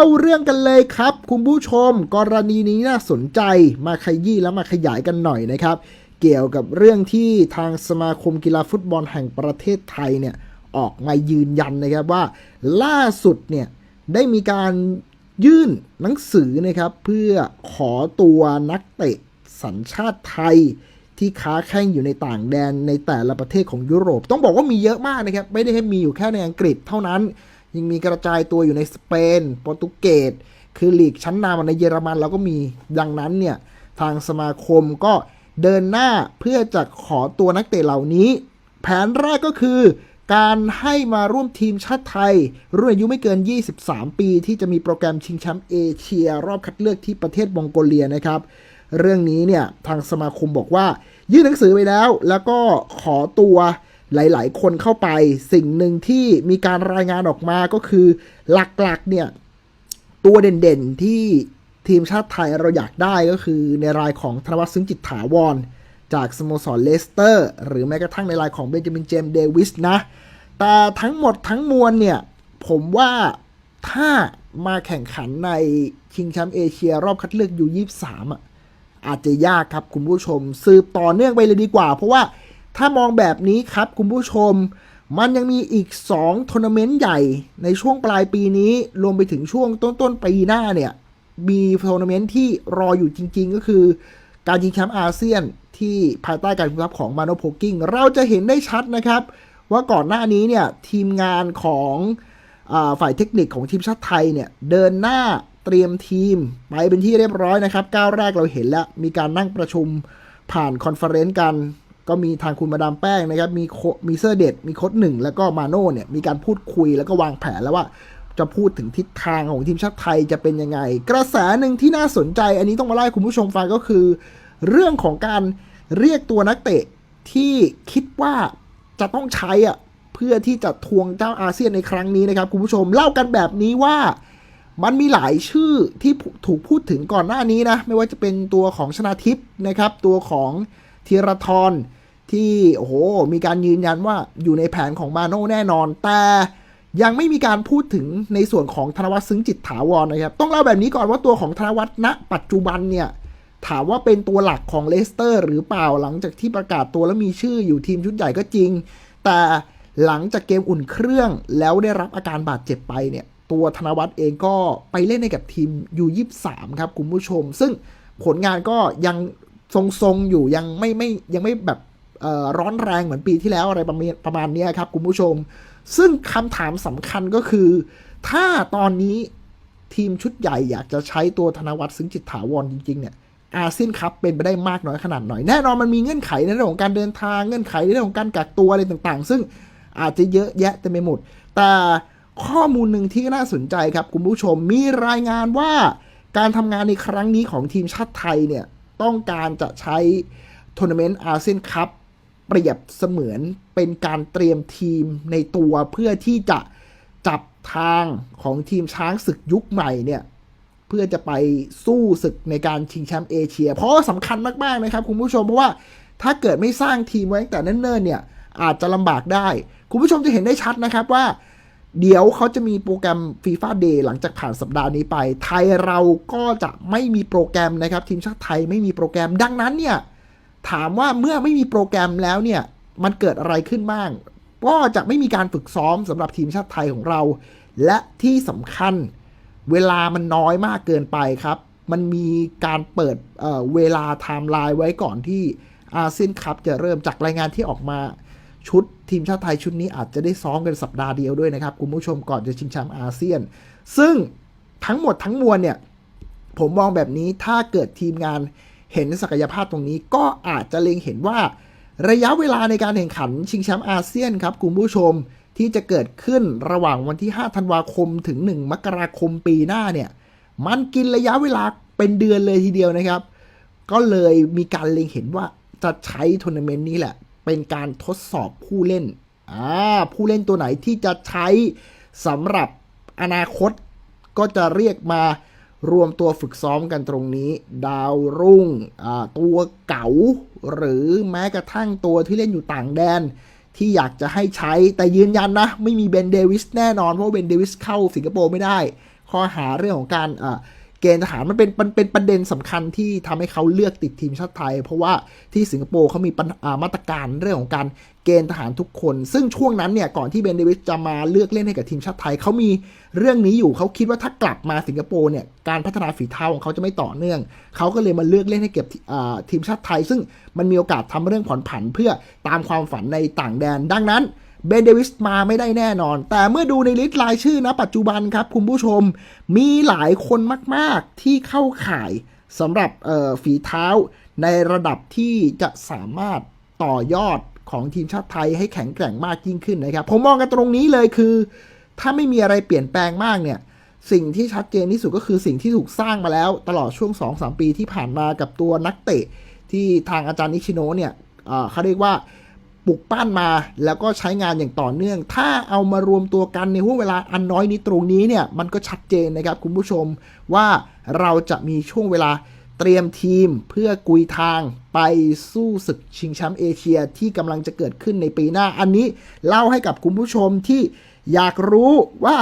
เข้าเรื่องกันเลยครับ คุณผู้ชม กรณีนี้น่าสนใจมาขยี้แล้วมาขยายกันหน่อยนะครับ เกี่ยวกับเรื่องที่ทางสมาคมกีฬาฟุตบอลแห่งประเทศไทยเนี่ยออกมายืนยันนะครับว่า ล่าสุดเนี่ยได้มีการยื่นหนังสือนะครับเพื่อขอตัวนักเตะสัญชาติไทยที่ค้าแข่งอยู่ในต่างแดนในแต่ละประเทศของยุโรป ต้องบอกว่ามีเยอะมากนะครับ ไม่ได้ให้มีอยู่แค่ในอังกฤษเท่านั้น ยังมีกระจายตัวอยู่ในสเปนโปรตุเกสคือลีกชั้นนำในเยอรมันเราก็มีดังนั้นเนี่ยทางสมาคมก็เดินหน้าเพื่อจะขอตัวนักเตะเหล่านี้ แผนแรกก็คือ การให้มาร่วมทีมชาติไทย รุ่นอายุไม่เกิน 23 ปี ที่จะมีโปรแกรมชิงแชมป์เอเชีย รอบคัดเลือกที่ประเทศมองโกเลียนะครับ เรื่องนี้เนี่ยทางสมาคมบอกว่า ยื่นหนังสือไปแล้ว แล้วก็ขอตัว หลาย ๆ คนเข้าไปสิ่งหนึ่งที่มีการรายงานออกมาก็คือหลัก ๆ เนี่ย ตัวเด่น ๆ ที่ทีมชาติไทยเราอยากได้ก็คือในรายของธนวัฒน์ซึ้งจิตถาวร จากสโมสรเลสเตอร์ หรือแม้กระทั่งในรายของเบนจามินเจมส์เดวิสนะ แต่ทั้งหมดทั้งมวลเนี่ย ผมว่าถ้ามาแข่งขันในชิงแชมป์เอเชียรอบคัดเลือกยู23อะอาจจะยากครับคุณผู้ชม สืบต่อเนื่องไปเลยดีกว่า เพราะว่า ถ้ามองแบบนี้ครับคุณผู้ชม มันยังมีอีก2ทัวร์นาเมนต์ใหญ่ในช่วงปลายปีนี้ รวมไปถึงช่วงต้นๆปีหน้าเนี่ย มีทัวร์นาเมนต์ที่รออยู่จริง ๆ ก็คือการชิงแชมป์อาเซียนที่ภายใต้การคุมทัพของมาโนโพกิ้งเราจะเห็นได้ชัดนะครับ ว่าก่อนหน้านี้เนี่ยทีมงานของอฝ่ายเทคนิคของทีมชาติไทยเนี่ยเดินหน้าเตรียมทีมไปเป็นที่เรียบร้อยนะครับก้าวแรกเราเห็นแล้ว มีการนั่งประชุมผ่านคอนเฟอเรนซ์กัน ก็มีทางคุณมาดามแป้งนะครับ มีมีเซอร์เดดมีโค้ดหนึ่งแล้วก็มาโน่เนี่ยมีการพูดคุยแล้วก็วางแผนแล้วว่าจะพูดถึงทิศทางของทีมชาติไทยจะเป็นยังไง กระแสหนึ่งที่น่าสนใจ อันนี้ต้องมาไล่คุณผู้ชมฟังก็คือ เรื่องของการเรียกตัวนักเตะที่คิดว่าจะต้องใช้อะเพื่อที่จะทวงเจ้าอาเซียนในครั้งนี้นะครับ คุณผู้ชมเล่ากันแบบนี้ว่ามันมีหลายชื่อที่ถูกพูดถึงก่อนหน้านี้นะ ไม่ว่าจะเป็นตัวของชนาทิพย์นะครับ ตัวของธีรทร ที่โอ้โหมีการยืนยันว่าอยู่ในแผนของมาโน่แน่นอน แต่ยังไม่มีการพูดถึงในส่วนของธนวัฒน์ซึ้งจิตถาวรนะครับ ต้องเล่าแบบนี้ก่อนว่าตัวของธนวัฒน์ณปัจจุบันเนี่ยถามว่าเป็นตัวหลักของเลสเตอร์ หรือเปล่าหลังจากที่ประกาศตัวแล้วมีชื่ออยู่ทีมชุดใหญ่ก็จริง แต่หลังจากเกมอุ่นเครื่องแล้วได้รับอาการบาดเจ็บไปเนี่ย ตัวธนวัฒน์เองก็ไปเล่นในกับทีมยู23ครับคุณผู้ชม ซึ่งผลงานก็ยังทรงๆอยู่ยังไม่ไม่ยังไม่แบบ ร้อนแรงเหมือนปีที่แล้วอะไรประมาณประมาณนี้ครับคุณผู้ชม ซึ่งคำถามสำคัญก็คือ ถ้าตอนนี้ทีมชุดใหญ่อยากจะใช้ตัวธนวัฒน์ซึ้งจิตถาวรจริง ๆ เนี่ยอาเซียนคัพเป็นไปได้มากน้อยขนาดหน่อยแน่นอนมันมีเงื่อนไขในเรื่องของการเดินทางเงื่อนไขในเรื่องของการกักตัวอะไรต่างๆ ซึ่งอาจจะเยอะแยะเต็มไปหมด แต่ข้อมูลหนึ่งที่น่าสนใจครับคุณผู้ชมมีรายงานว่าการทำงานในครั้งนี้ของทีมชาติไทยเนี่ยต้องการจะใช้ทัวร์นาเมนต์อาเซียนคัพ เปรียบเสมือนเป็นการเตรียมทีมในตัวเพื่อที่จะจับทางของทีมช้างศึกยุคใหม่เนี่ยเพื่อจะไปสู้ศึกในการชิงแชมป์เอเชีย เพราะว่าสำคัญมากๆนะครับคุณผู้ชมเพราะว่าถ้าเกิดไม่สร้างทีมไว้แต่เนิ่นๆเนี่ยอาจจะลำบากได้ คุณผู้ชมจะเห็นได้ชัดนะครับว่า เดี๋ยวเขาจะมีโปรแกรมฟีฟ่าเดย์หลังจากผ่านสัปดาห์นี้ไป ไทยเราก็จะไม่มีโปรแกรมนะครับ ทีมชาติไทยไม่มีโปรแกรมดังนั้นเนี่ย ถามว่าเมื่อไม่มีโปรแกรมแล้วเนี่ยมันเกิดอะไรขึ้นบ้าง ก็จะไม่มีการฝึกซ้อมสำหรับทีมชาติไทยของเรา และที่สำคัญเวลามันน้อยมากเกินไปครับ มันมีการเปิดเเวลาไทม์ไลน์ไว้ก่อนที่อาเซียนคัพจะเริ่มจากรายงานที่ออกมาชุดทีมชาติไทยชุดนี้อาจจะได้ซ้อมกันสัปดาห์เดียวด้วยนะครับ คุณผู้ชมก่อนจะชิงแชมป์อาเซียน ซึ่งทั้งหมดทั้งมวลเนี่ย ผมมองแบบนี้ถ้าเกิดทีมงาน เห็นศักยภาพตรงนี้ก็อาจจะเล็งเห็นว่า ระยะเวลาในการแข่งขันชิงแชมป์อาเซียนครับคุณผู้ชมที่จะเกิดขึ้นระหว่างวันที่ 5 ธันวาคมถึง 1 มกราคมปีหน้าเนี่ย มันกินระยะเวลาเป็นเดือนเลยทีเดียวนะครับ ก็เลยมีการเล็งเห็นว่าจะใช้ทัวร์นาเมนต์นี้แหละ เป็นการทดสอบผู้เล่นอ่าผู้เล่นตัวไหนที่จะใช้สำหรับอนาคตก็จะเรียกมา รวมตัวฝึกซ้อมกันตรงนี้ ดาวรุ่งตัวเก๋าหรือแม้กระทั่งตัวที่เล่นอยู่ต่างแดน ที่อยากจะให้ใช้แต่ยืนยันนะ ไม่มีเบนเดวิสแน่นอน เพราะเบนเดวิสเข้าสิงคโปร์ไม่ได้ ข้อหาเรื่องของการเกณฑ์ทหารมันเป็นมันเป็นประเด็นสำคัญที่ทำให้เขาเลือกติดทีมชาติไทย เพราะว่าที่สิงคโปร์เขามีปัญอ่ามาตรการเรื่องของการเกณฑ์ทหารทุกคน ซึ่งช่วงนั้นเนี่ยก่อนที่เบนเดวิสจะมาเลือกเล่นให้กับทีมชาติไทยเขามีเรื่องนี้อยู่เขาคิดว่าถ้ากลับมาสิงคโปร์เนี่ยการพัฒนาฝีเท้าของเขาจะไม่ต่อเนื่อง เขาก็เลยมาเลือกเล่นให้เก็บทีมชาติไทย ซึ่งมันมีโอกาสทำเรื่องผ่อนผันเพื่อตามความฝันในต่างแดน ดังนั้นเบนเดวิสมาไม่ได้แน่นอน แต่เมื่อดูในลิสต์รายชื่อนะปัจจุบันครับคุณผู้ชม มีหลายคนมากๆที่เข้าข่ายสำหรับฝีเท้าในระดับที่จะสามารถต่อยอด ของทีมชาติไทยให้แข็งแกร่งมากยิ่งขึ้นนะครับ ผมมองกันตรงนี้เลยคือ ถ้าไม่มีอะไรเปลี่ยนแปลงมากเนี่ย สิ่งที่ชัดเจนที่สุดก็คือสิ่งที่ถูกสร้างมาแล้ว ตลอดช่วง 2-3 ปีที่ผ่านมากับตัวนักเตะ ที่ทางอาจารย์นิชิโนะเนี่ยเอ่อเขาเรียกว่าปลุกปั้นมาแล้วก็ใช้งานอย่างต่อเนื่อง ถ้าเอามารวมตัวกันในห่วงเวลาอันน้อยนี้ตรงนี้เนี่ยมันก็ชัดเจนนะครับคุณผู้ชมว่าเราจะมีช่วงเวลา เตรียมทีมเพื่อกุยทางไปสู้ศึกชิงแชมป์เอเชียที่กำลังจะเกิดขึ้นในปีหน้า อันนี้เล่าให้กับคุณผู้ชมที่อยากรู้ว่า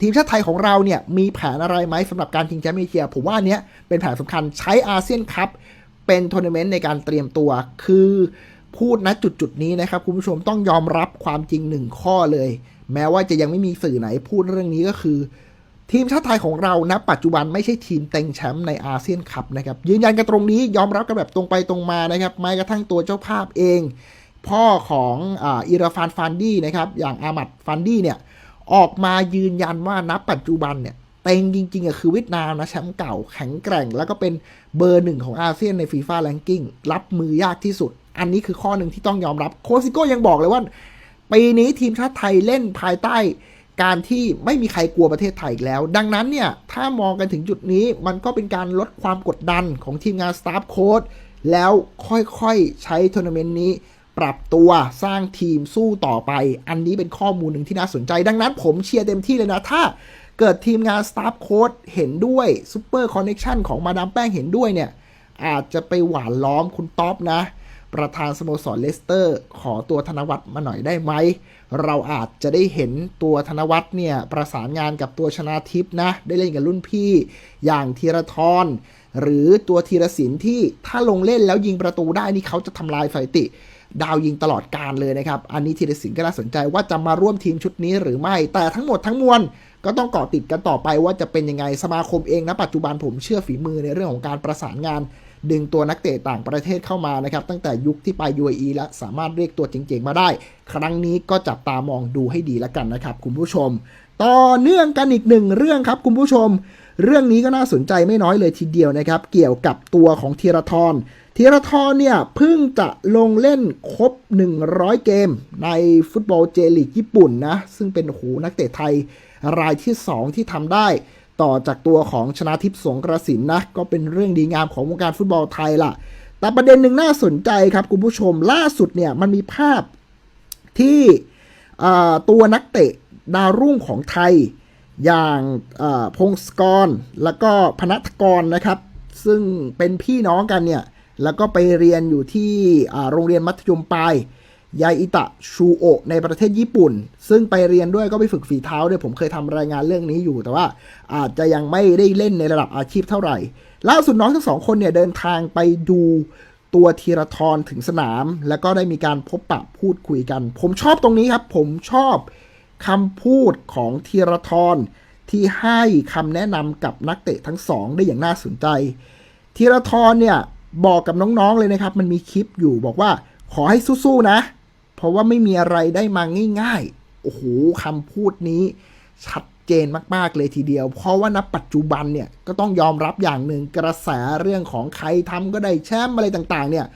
ทีมชาติไทยของเราเนี่ยมีแผนอะไรไหมสำหรับการชิงแชมป์เอเชีย ผมว่าอันเนี้ยเป็นแผนสำคัญใช้อาเซียนคัพเป็นทัวร์นาเมนต์ในการเตรียมตัวคือพูดนะจุดจุดนี้นะครับ คุณผู้ชมต้องยอมรับความจริงหนึ่งข้อเลย แม้ว่าจะยังไม่มีสื่อไหนพูดเรื่องนี้ก็คือ ทีมชาติไทยของเรานะปัจจุบันไม่ใช่ทีมเต็งแชมป์ในอาเซียนคัพนะครับยืนยันกันตรงนี้ยอมรับกันแบบตรงไปตรงมานะครับแม้กระทั่งตัวเจ้าภาพเอง พ่อของอิราฟานฟันดี้นะครับอย่างอามัดฟันดี้เนี่ยออกมายืนยันว่าณปัจจุบันเนี่ยเต็งจริงๆอะคือเวียดนามนะแชมป์เก่าแข็งแกร่ง แล้วก็เป็นเบอร์หนึ่งของอาเซียนในฟีฟ่าแรงกิ้งรับมือยากที่สุด อันนี้คือข้อหนึ่งที่ต้องยอมรับโคซิโก้ยังบอกเลยว่าปีนี้ทีมชาติไทยเล่นภายใต้ การที่ไม่มีใครกลัวประเทศไทยอีกแล้ว ดังนั้นเนี่ย ถ้ามองกันถึงจุดนี้มันก็เป็นการลดความกดดันของทีมงานสตาฟโค้ดแล้วค่อยๆ ใช้ทัวร์นาเมนต์นี้ปรับตัวสร้างทีมสู้ต่อไป อันนี้เป็นข้อมูลหนึ่งที่น่าสนใจ ดังนั้นผมเชียร์เต็มที่เลยนะ ถ้าเกิดทีมงานสตาฟโค้ดเห็นด้วยซูเปอร์คอนเน t ชันของมาดามแป้งเห็นด้วยเนี่ย อาจจะไปหวานล้อมคุณท็อปนะ ประธานสโมสรเลสเตอร์ ขอตัวธนวัฒน์มาหน่อยได้ไหม เราอาจจะได้เห็นตัวธนวัฒน์เนี่ย ประสานงานกับตัวชนาทิพนะ ได้เล่นกับรุ่นพี่อย่างธีรทรหรือตัวธีรศิลป์ที่ถ้าลงเล่นแล้วยิงประตูได้นี่เขาจะทำลายสถิติ ดาวยิงตลอดการเลยนะครับ อันนี้ธีรศิลป์ก็น่าสนใจว่าจะมาร่วมทีมชุดนี้หรือไม่ แต่ทั้งหมดทั้งมวลก็ต้องเกาะติดกันต่อไปว่าจะเป็นยังไงสมาคมเองนะปัจจุบันผมเชื่อฝีมือในเรื่องของการประสานงาน ดึงตัวนักเตะต่างประเทศเข้ามานะครับ ตั้งแต่ยุคที่ไป UAE และสามารถเรียกตัวเจ๋งๆมาได้ ครั้งนี้ก็จับตามองดูให้ดีแล้วกันนะครับ คุณผู้ชม ต่อเนื่องกันอีกหนึ่งเรื่องครับคุณผู้ชม เรื่องนี้ก็น่าสนใจไม่น้อยเลยทีเดียวนะครับ เกี่ยวกับตัวของธีรทรธีรทรเนี่ยเพิ่งจะลงเล่นครบ 100 เกม ในฟุตบอลเจลีกญี่ปุ่นนะ ซึ่งเป็นโอ้โหนักเตะไทยรายที่ 2 ที่ทำได้ ต่อจากตัวของชนาทิพย์สงกระสินนะ ก็เป็นเรื่องดีงามของวงการฟุตบอลไทยล่ะ แต่ประเด็นหนึ่งน่าสนใจครับคุณผู้ชมล่าสุดเนี่ยมันมีภาพที่ตัวนักเตะดาวรุ่งของไทย อย่างพงศกร แล้วก็พนัทกรนะครับ ซึ่งเป็นพี่น้องกันเนี่ยแล้วก็ไปเรียนอยู่ที่โรงเรียนมัธยมปลาย ยาอิตะชูโอะในประเทศญี่ปุ่น ซึ่งไปเรียนด้วยก็ไปฝึกฝีเท้าด้วยผมเคยทำรายงานเรื่องนี้อยู่ แต่ว่าอาจจะยังไม่ได้เล่นในระดับอาชีพเท่าไหร่ล่าสุดน้องทั้งสองคนเนี่ยเดินทางไปดูตัวธีรทรถึงสนาม แล้วก็ได้มีการพบปะพูดคุยกัน ผมชอบตรงนี้ครับ ผมชอบคำพูดของธีรทรที่ให้คำแนะนำกับนักเตะทั้งสองได้อย่างน่าสนใจธีรทรเนี่ยบอกกับน้องๆเลยนะครับ มันมีคลิปอยู่บอกว่าขอให้สู้ๆนะ เพราะว่าไม่มีอะไรได้มาง่ายๆ โอ้โหคำพูดนี้ชัดเจนมากๆเลยทีเดียว เพราะว่าณปัจจุบันเนี่ยก็ต้องยอมรับอย่างหนึ่งกระแสเรื่องของใครทำก็ได้แชมป์อะไรต่างๆ เนี่ย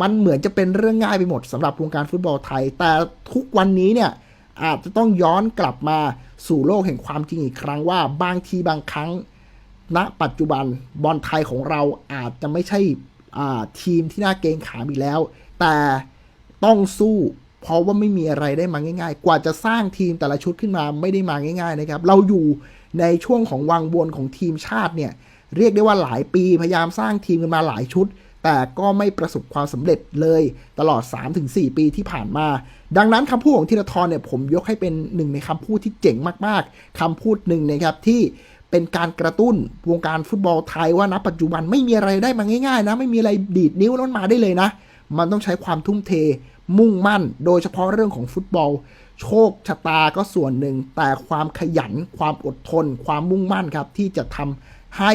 มันเหมือนจะเป็นเรื่องง่ายไปหมดสำหรับวงการฟุตบอลไทย แต่ทุกวันนี้เนี่ยอาจจะต้องย้อนกลับมาสู่โลกแห่งความจริงอีกครั้งว่าบางทีบางครั้ง ณ ปัจจุบันบอลไทยของเราอาจจะไม่ใช่ทีมที่น่าเกงขามอีกแล้ว แต่ ต้องสู้เพราะว่าไม่มีอะไรได้มาง่าย ๆ กว่าจะสร้างทีมแต่ละชุดขึ้นมาไม่ได้มาง่าย ๆ นะครับ เราอยู่ในช่วงของวังวนของทีมชาติเนี่ยเรียกได้ว่าหลายปีพยายามสร้างทีมกันมาหลายชุด แต่ก็ไม่ประสบความสำเร็จเลยตลอด 3-4 ปีที่ผ่านมา ดังนั้นคำพูดของธีรทรเนี่ยผมยกให้เป็นหนึ่งในคำพูดที่เจ๋งมากๆคำพูดหนึ่งนะครับที่เป็นการกระตุ้นวงการฟุตบอลไทยว่าณปัจจุบันไม่มีอะไรได้มาง่ายๆนะไม่มีอะไรดีดนิ้วแล้วมันมาได้เลยนะ มันต้องใช้ความทุ่มเท มุ่งมั่น โดยเฉพาะเรื่องของฟุตบอล โชคชะตาก็ส่วนหนึ่ง แต่ความขยัน ความอดทน ความมุ่งมั่นครับ ที่จะทำให้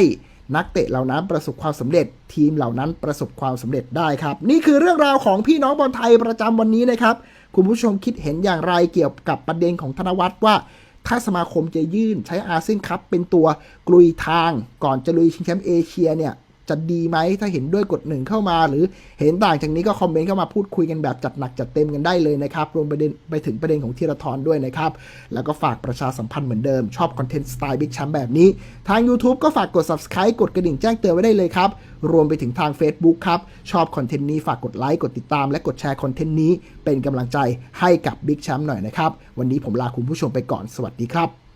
นักเตะเหล่านั้นประสบความสำเร็จ ทีมเหล่านั้นประสบความสำเร็จได้ครับ นี่คือเรื่องราวของพี่น้องบอลไทยประจำวันนี้นะครับ คุณผู้ชมคิดเห็นอย่างไรเกี่ยวกับประเด็นของธนวัฒน์ว่า ถ้าสมาคมจะยื่นใช้อาเซียนคัพเป็นตัวกลุยทาง ก่อนจะลุยชิงแชมป์เอเชียเนี่ย จะดีไหมถ้าเห็นด้วยกดหนึ่งเข้ามา หรือเห็นต่างจากนี้ก็คอมเมนต์เข้ามาพูดคุยกันแบบจัดหนักจัดเต็มกันได้เลยนะครับรวมประเด็นไปถึงประเด็นของธีรทรด้วยนะครับ แล้วก็ฝากประชาสัมพันธ์เหมือนเดิมชอบคอนเทนต์สไตล์บิ๊กแชมป์แบบนี้ ทาง YouTube ก็ฝากกด Subscribe กดกระดิ่งแจ้งเตือนไว้ได้เลยครับรวมไปถึงทาง Facebook ครับชอบคอนเทนต์นี้ฝากกดไลค์กดติดตาม และกดแชร์คอนเทนต์นี้เป็นกำลังใจให้กับบิ๊กแชมป์หน่อยนะครับวันนี้ผมลาคุณผู้ชมไปก่อนสวัสดีครับ